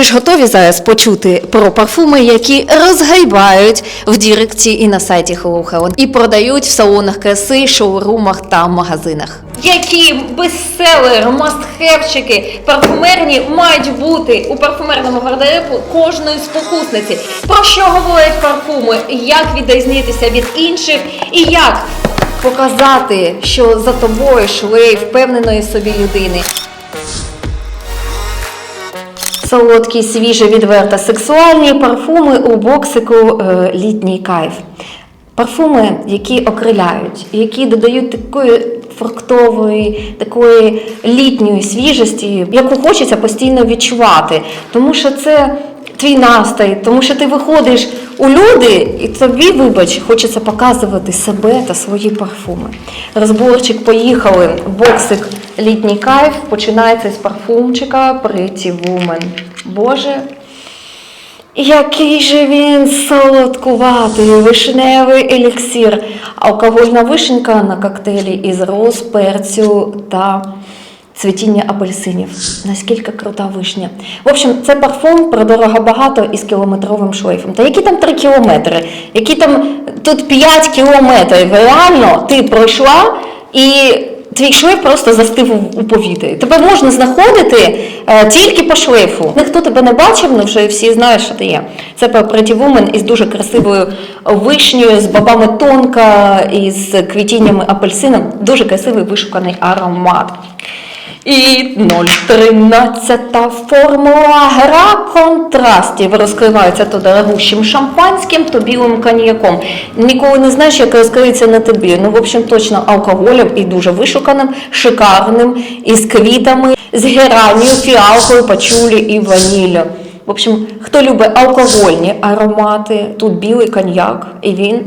Ви ж готові зараз почути про парфуми, які розгайбають в Діректі і на сайті Hello Helen, і продають в салонах краси, шоурумах та магазинах. Які бестселери, мастхевчики парфумерні мають бути у парфумерному гардеробу кожної спокусниці. Про що говорять парфуми, як відрізнитися від інших і як показати, що за тобою шлейф впевненої собі людини. Солодкі, свіжі, відверто сексуальні парфуми у боксику е, літній кайф. Парфуми, які окриляють, які додають такої фруктової, такої літньої свіжості, яку хочеться постійно відчувати. Тому що це твій настрій, тому що ти виходиш у люди, і тобі, вибач, хочеться показувати себе та свої парфуми. Розборчик поїхали. Боксик літній кайф починається з парфумчика Pretty Woman. Боже, який же він солодкуватий, вишневий еліксир, алкогольна вишенька на коктейлі із роз, перцю та цвітіння апельсинів. Наскільки крута вишня. В общем, це парфум про дорого багато із кілометровим шлейфом. Та які там 3 кілометри? Які там тут 5 кілометрів? Реально ти пройшла і твій шлейф просто застив у- повітрі. Тебе можна знаходити е, тільки по шлейфу. Ніхто тебе не бачив, ну вже всі знають, що ти є. Це Pretty Woman із дуже красивою вишнею, з бабами тонка, із квітіннями апельсином. Дуже красивий вишуканий аромат. І 013 формула гра контрастів розкривається то дорогущим шампанським, то білим коньяком. Ніколи не знаєш, як розкриється на тобі. Ну, в общем, точно алкоголем і дуже вишуканим, шикарним, із квітами, з геранью, фіалкою, пачулі і ваніллю. В общем, хто любить алкогольні аромати, тут білий коньяк, і він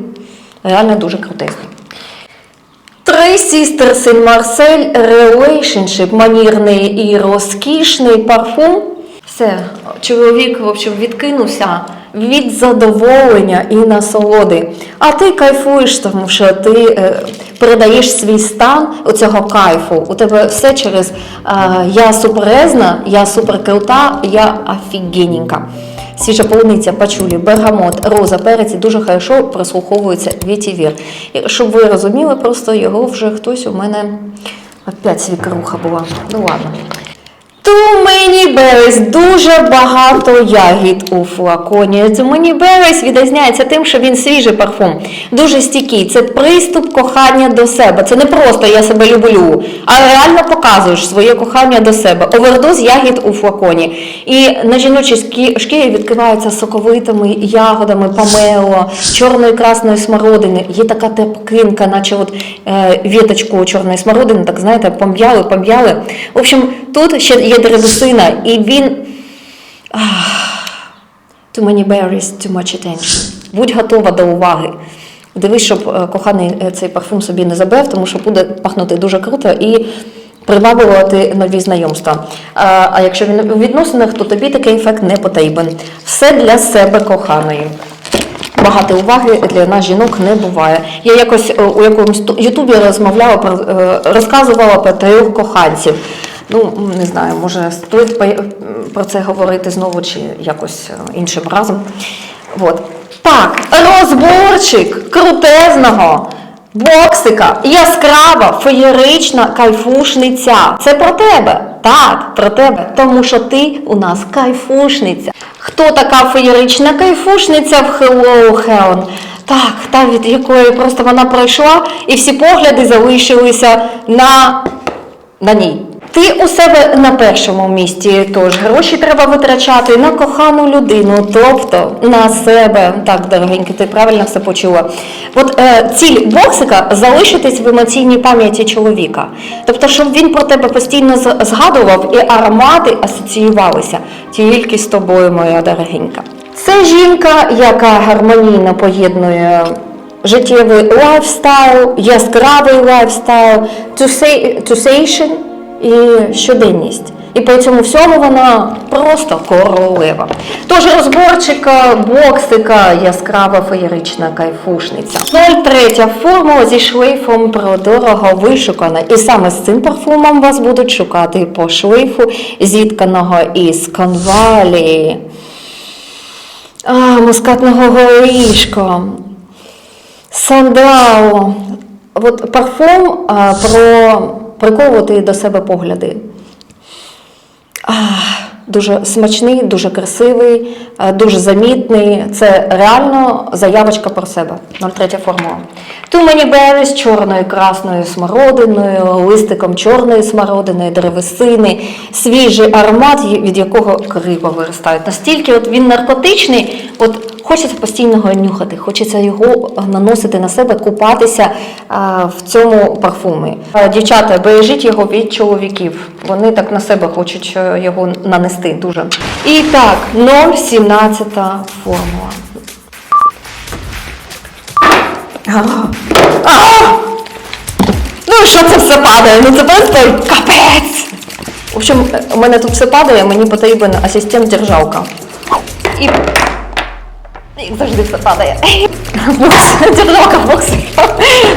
реально дуже крутезний. Три Sisters in Marseille Relationship, манірний і розкішний парфум. Все, чоловік в общем, відкинувся від задоволення і насолоди. А ти кайфуєш, тому що ти е, передаєш свій стан у цього кайфу. У тебе все через е, я суперезна, я суперкрута, я офігенненька. Свіжа полуниця, пачулі, бергамот, роза, перець дуже хорошо прослуховується вітівір. Щоб ви розуміли, просто його вже хтось у мене опять свікруха була. Ну ладно. Too many berries, дуже багато ягід у флаконі. Many berries відрізняється тим, що він свіжий парфум, дуже стійкий. Це приступ кохання до себе. Це не просто я себе люблю, а реально показуєш своє кохання до себе. Овердоз ягід у флаконі. І на жіночій шкірі відкриваються соковитими ягодами, помело, чорної красної смородини. Є така тепкинка, наче от е, віточку чорної смородини, так знаєте, пом'яли, пом'яли. В общем, тут ще є древесина, і він. Too many berries, too much attention. Будь готова до уваги. Дивись, щоб е, коханий е, цей парфум собі не забив, тому що буде пахнути дуже круто і приваблювати нові знайомства. А, а якщо він у відносинах, то тобі такий ефект не потрібен. Все для себе коханої. Багато уваги для нас жінок не буває. Я якось е, у якомусь ютубі розмовляла е, розказувала про трьох коханців. Ну не знаю, може стоїть про це говорити знову чи якось е, іншим разом. От. Так, розборчик крутезного боксика, яскрава, феєрична кайфушниця. Це про тебе. Так, про тебе. Тому що ти у нас кайфушниця. Хто така феєрична кайфушниця в Hello Helen? Так, та від якої просто вона пройшла, і всі погляди залишилися на, на ній. Ти у себе на першому місці, тож гроші треба витрачати на кохану людину, тобто на себе. Так, дорогенька, ти правильно все почула. От е, ціль боксика залишитись в емоційній пам'яті чоловіка. Тобто, щоб він про тебе постійно згадував і аромати асоціювалися тільки з тобою, моя дорогенька. Це жінка, яка гармонійно поєднує життєвий лайфстайл, яскравий лайфстайл, тусейшн і щоденність. І по цьому всьому вона просто королева. Тож розборчика, боксика, яскрава феєрична кайфушниця. 03 формула зі шлейфом продорого вишукана. І саме з цим парфумом вас будуть шукати по шлейфу, зітканого із конвалії, а, мускатного горішка, сандалу. От парфум а, про приковувати до себе погляди. Ах, Дуже смачний, дуже красивий, дуже замітний. Це реально заявочка про себе. 03 формула. Many berries з чорною красною смородиною, листиком чорної смородини, деревесини, свіжий аромат, від якого криво виростають. Настільки от він наркотичний, от хочеться постійно його нюхати, хочеться його наносити на себе, купатися а, в цьому парфумі. Дівчата, бережіть його від чоловіків. Вони так на себе хочуть е, його нанести дуже. І так, 0,17 формула. Ну що це все падає? Ну це просто капець. В общем, у мене тут все падає, мені потрібен асистент-державка. І як завжди все падає. Державка боксер.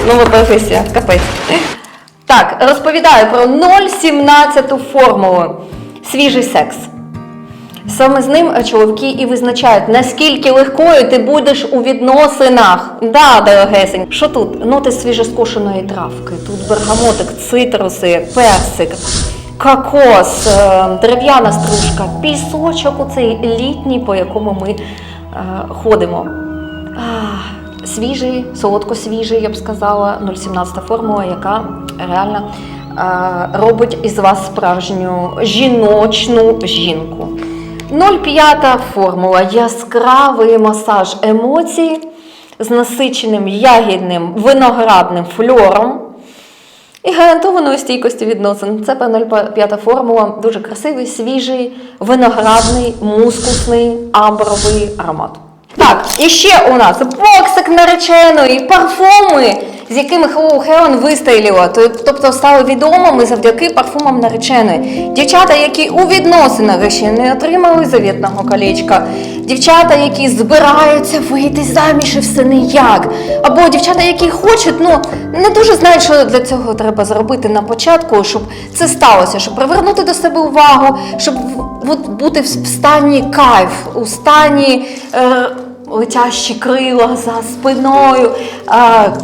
Нова професія, капець. Так, розповідаю про 0,17 формулу. Свіжий секс. Саме з ним чоловіки і визначають, наскільки легкою ти будеш у відносинах. Да, дорогесень. Що тут? Ноти свіжоскошеної травки. Тут бергамотик, цитруси, персик, кокос, е, дерев'яна стружка, пісочок оцей літній, по якому ми ходимо. Свіжий, солодко-свіжий, я б сказала, 0,17 формула, яка реально е, робить із вас справжню жіночну жінку. 0,5 формула яскравий масаж емоцій з насиченим ягідним виноградним фльором і гарантованою стійкості відносин. Це П05 формула, дуже красивий, свіжий, виноградний, мускусний, амбровий аромат. І ще у нас боксик нареченої, парфуми, з якими Hello Helen вистрілила, тобто стали відомими завдяки парфумам нареченої. Дівчата, які у відносинах ще не отримали завітного колечка, дівчата, які збираються вийти заміж і все ніяк. Або дівчата, які хочуть, ну не дуже знають, що для цього треба зробити на початку, щоб це сталося, щоб привернути до себе увагу, щоб бути в стані кайф, у стані. Е, Летящі крила за спиною.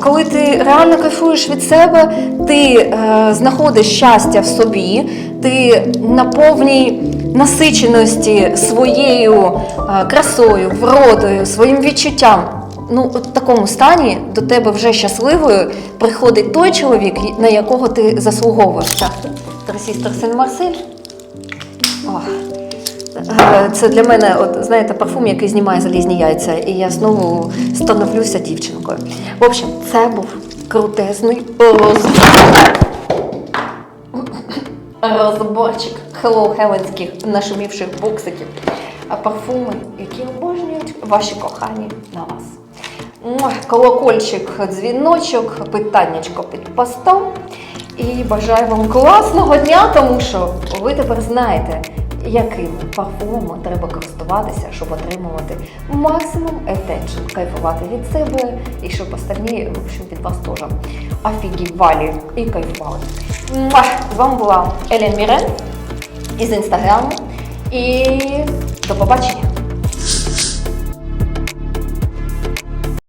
Коли ти реально кайфуєш від себе, ти е, знаходиш щастя в собі, ти на повній насиченості своєю е, красою, вродою, своїм відчуттям. Ну, в такому стані до тебе вже щасливою приходить той чоловік, на якого ти заслуговуєш. Так, Трасістер Сен Марсель. Ох. Е, Це для мене, от знаєте, парфум, який знімає залізні яйця, і я знову становлюся дівчинкою. В общем, це був крутезний розбор. розборчик Hello Хеленських нашумівших боксиків. А парфуми, які обожнюють ваші кохані на вас. Колокольчик, дзвіночок, питаннячко під постом. І бажаю вам класного дня, тому що ви тепер знаєте, яким парфумом треба користуватися, щоб отримувати максимум attention, кайфувати від себе і щоб остальні, в общем, від вас теж офігівали і кайфували. Муа! З вами була Елен Мірен із інстаграму. І до побачення!